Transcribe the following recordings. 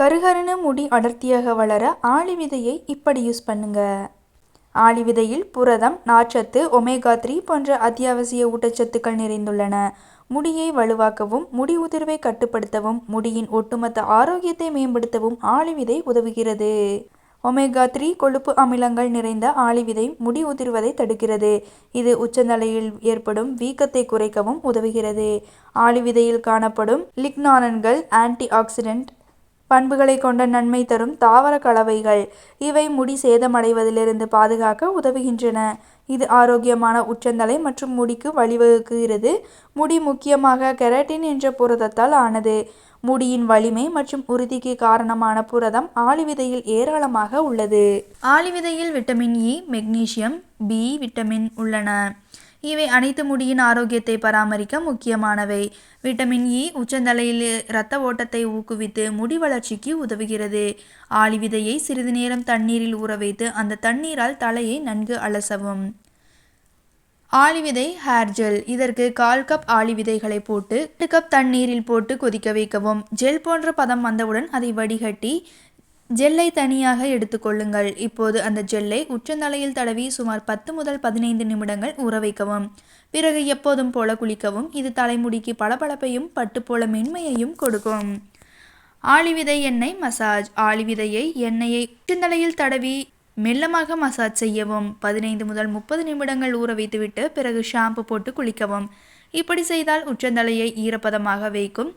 கருகருன்னு முடி அடர்த்தியாக வளர ஆளி விதையை இப்படி யூஸ் பண்ணுங்க. ஆளி விதையில் புரதம் நார்ச்சத்து ஒமேகா த்ரீ போன்ற அத்தியாவசிய ஊட்டச்சத்துக்கள் நிறைந்துள்ளன. முடியை வலுவாக்கவும் முடி உதிர்வை கட்டுப்படுத்தவும் முடியின் ஒட்டுமொத்த ஆரோக்கியத்தை மேம்படுத்தவும் ஆளி விதை உதவுகிறது. ஒமேகா த்ரீ கொழுப்பு அமிலங்கள் நிறைந்த ஆளி விதை முடி உதிர்வதை தடுக்கிறது. இது உச்சநிலையில் ஏற்படும் வீக்கத்தை குறைக்கவும் உதவுகிறது. ஆளி விதையில் காணப்படும் லிக்னானன்கள் ஆன்டி ஆக்சிடென்ட் பண்புகளை கொண்ட நன்மை தரும் தாவர கலவைகள். இவை முடி சேதமடைவதிலிருந்து பாதுகாக்க உதவுகின்றன. இது ஆரோக்கியமான உச்சந்தலை மற்றும் முடிக்கு வழிவகுக்கிறது. முடி முக்கியமாக கெரட்டின் என்ற புரதத்தால் ஆனது. முடியின் வலிமை மற்றும் உறுதிக்கு காரணமான புரதம் ஆளிவிதையில் ஏராளமாக உள்ளது. ஆளிவிதையில் vitamin E magnesium B vitamin உள்ளன. இவை அனைத்து முடியின் ஆரோக்கியத்தை பராமரிக்க முக்கியமானவை. விட்டமின் இ உச்சந்தலையில் இரத்த ஓட்டத்தை ஊக்குவித்து முடி வளர்ச்சிக்கு உதவுகிறது. ஆளி விதையை சிறிது நேரம் தண்ணீரில் ஊற வைத்து அந்த தண்ணீரால் தலையை நன்கு அலசவும். ஆலிவிதை ஹேர் ஜெல். இதற்கு கால் கப் ஆளி விதைகளை போட்டு எட்டு கப் தண்ணீரில் போட்டு கொதிக்க வைக்கவும். ஜெல் போன்ற பதம் வந்தவுடன் அதை வடிகட்டி ஜெல்லை தனியாக எடுத்துக்கொள்ளுங்கள் இப்போது அந்த ஜெல்லை உச்சந்தலையில் தடவி சுமார் பத்து முதல் பதினைந்து நிமிடங்கள் ஊற வைக்கவும். பிறகு எப்போதும் போல குளிக்கவும். இது தலைமுடிக்கு பளபளப்பையும் பட்டு போல மென்மையையும் கொடுக்கும். ஆளிவிதை எண்ணெய் மசாஜ். ஆளிவிதையை எண்ணெயை உச்சந்தலையில் தடவி மெல்லமாக மசாஜ் செய்யவும். பதினைந்து முதல் முப்பது நிமிடங்கள் ஊற வைத்துவிட்டு பிறகு ஷாம்பு போட்டு குளிக்கவும். இப்படி செய்தால் உச்சந்தலையை ஈரப்பதமாக வைக்கும்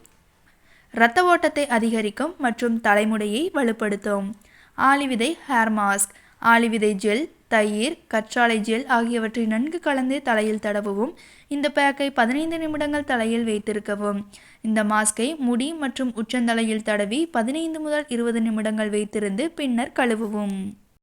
இரத்த ஓட்டத்தை அதிகரிக்கும் மற்றும் தலைமுடியை வலுப்படுத்தும். ஆலிவிதை ஹேர் மாஸ்க் ஆலிவிதை ஜெல் தயிர் கற்றாழை ஜெல் ஆகியவற்றை நன்கு கலந்து தலையில் தடவவும் இந்த பேக்கை பதினைந்து நிமிடங்கள் தலையில் வைத்திருக்கவும். இந்த மாஸ்கை முடி மற்றும் உச்சந்தலையில் தடவி பதினைந்து முதல் இருபது நிமிடங்கள் வைத்திருந்து பின்னர் கழுவவும்.